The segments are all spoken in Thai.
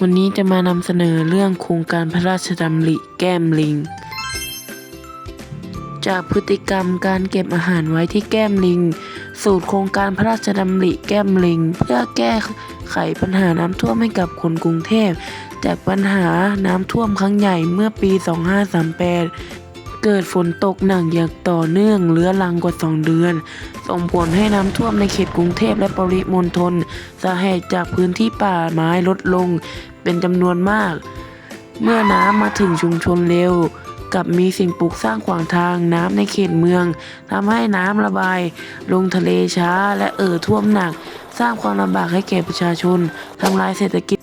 วันนี้จะมานำเสนอเรื่องโครงการพระราชดำริแก้มลิง จากพฤติกรรมการเก็บอาหารไว้ที่แก้มลิง สูตรโครงการพระราชดำริแก้มลิง เพื่อแก้ไขปัญหาน้ำท่วมให้กับคนกรุงเทพ จากปัญหาน้ำท่วมครั้งใหญ่เมื่อปี 2538 เกิดฝนตกหนักอย่างต่อเนื่องเรื้อรังกว่า 2 เดือน ส่งผลให้น้ำท่วมในเขตกรุงเทพและปริมณฑลสาเหตุจากพื้นที่ป่าไม้ลดลงเป็นจำนวนมาก เมื่อน้ำมาถึงชุมชนเร็วกับมีสิ่งปลูกสร้างขวางทางน้ำในเขตเมืองทำให้น้ำระบาย ลงทะเลช้าและเอ่อท่วมหนัก สร้างความลำบากให้แก่ประชาชนทำลายเศรษฐกิจ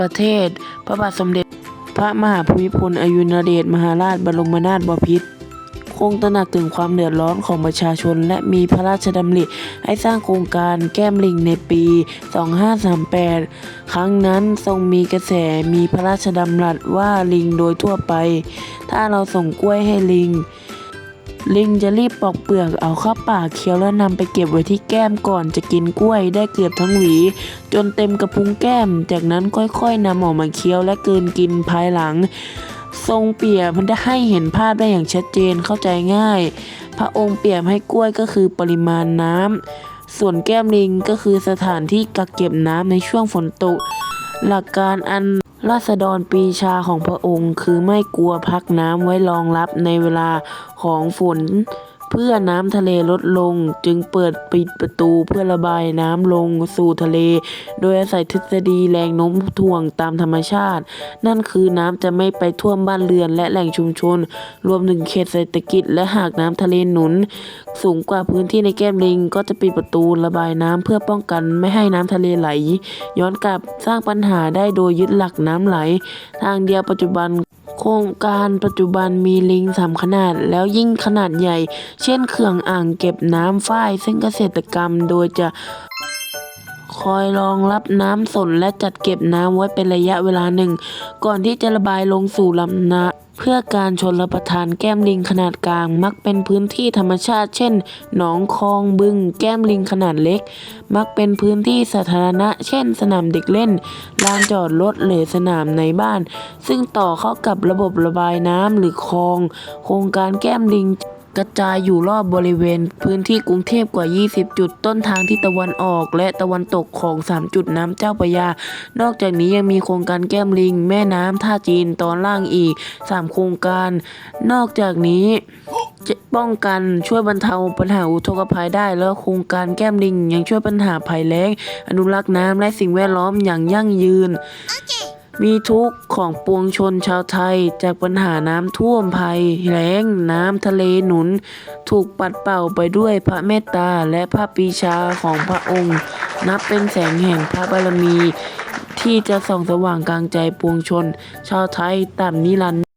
ประเทศ พระบาทสมเด็จ พระมหาภูมิพลอยุนเดชมหาราชบรมนาถบพิตรคงตระหนักถึงความเดือดร้อนของประชาชน และมีพระราชดำริให้สร้างโครงการแก้มลิงในปี 2538 ครั้งนั้นทรงมีกระแสมีพระราชดำรัสว่าลิงโดยทั่วไป ถ้าเราส่งกล้วยให้ลิง ลิงจะรีบปอกเปลือกเอาเข้าปากเคี้ยวแล้วนำไปเก็บไว้ที่แก้มก่อนจะกินกล้วยได้เกือบทั้งหวี จนเต็มกระพุ้งแก้ม จากนั้นค่อยๆนำออกมาเคี้ยวและกลืนกินภายหลัง ทรงเปียบมันได้ให้เห็นภาพได้อย่างชัดเจนเข้าใจง่าย พระองค์เปียบให้กล้วยก็คือปริมาณน้ำส่วนแก้มลิงก็คือสถานที่กักเก็บน้ำในช่วงฝนตก หลักการอัน ราษฎรปีชาของพระองค์คือไม่กลัวพักน้ำไว้รองรับในเวลาของฝน เพื่อน้ำทะเลลดลง จึงเปิดปิดประตูเพื่อระบายน้ำลงสู่ทะเล โดยอาศัยทฤษฎีแรงโน้มถ่วงตามธรรมชาติ นั่นคือน้ำจะไม่ไปท่วมบ้านเรือนและแหล่งชุมชน รวมถึงเขตเศรษฐกิจ และหากน้ำทะเลหนุน สูงกว่าพื้นที่ในแก้มลิง ก็จะปิดประตูระบายน้ำเพื่อป้องกันไม่ให้น้ำทะเลไหล ย้อนกลับสร้างปัญหาได้โดยยึดหลักน้ำไหล ทางเดียวปัจจุบัน โครงการปัจจุบันมีลิงสามขนาด แล้วยิ่งขนาดใหญ่ เช่นเขื่องอ่างเก็บน้ำฝ้ายซึ่งเกษตรกรรมโดยจะ คอยรองรับน้ำสนและจัดเก็บน้ำไว้เป็นระยะเวลาหนึ่ง ก่อนที่จะระบายลงสู่ลำนาเพื่อการชนรับประทานแก้มลิงขนาดกลาง มักเป็นพื้นที่ธรรมชาติ เช่น หนองคลองบึง แก้มลิงขนาดเล็ก มักเป็นพื้นที่สาธารณะ เช่น สนามเด็กเล่น ลานจอดรถหรือสนามในบ้าน ซึ่งต่อเข้ากับระบบระบายน้ำหรือคลอง โครงการแก้มลิง กระจายอยู่รอบบริเวณ พื้นที่กรุงเทพกว่า 20 จุด ต้นทางที่ตะวันออกและตะวันตกของ 3 จุดน้ำเจ้าพระยา นอกจากนี้ยังมีโครงการแก้มลิง แม่น้ำท่าจีนตอนล่างอีก 3 โครงการ นอกจากนี้จะป้องกันช่วยบรรเทาปัญหาอุทกภัยได้ แล้วโครงการแก้มลิงยังช่วยปัญหาภัยแล้ง อนุรักษ์น้ำและสิ่งแวดล้อมอย่างยั่งยืน มีทุกข์ของปวงชนชาวไทย จากปัญหาน้ำท่วมภัยแล้งน้ำทะเลหนุน ถูกปัดเป่าไปด้วยพระเมตตาและพระปีชาของพระองค์ นับเป็นแสงแห่งพระบารมี ที่จะส่องสว่างกลางใจปวงชน ชาวไทยตามนิรันดร์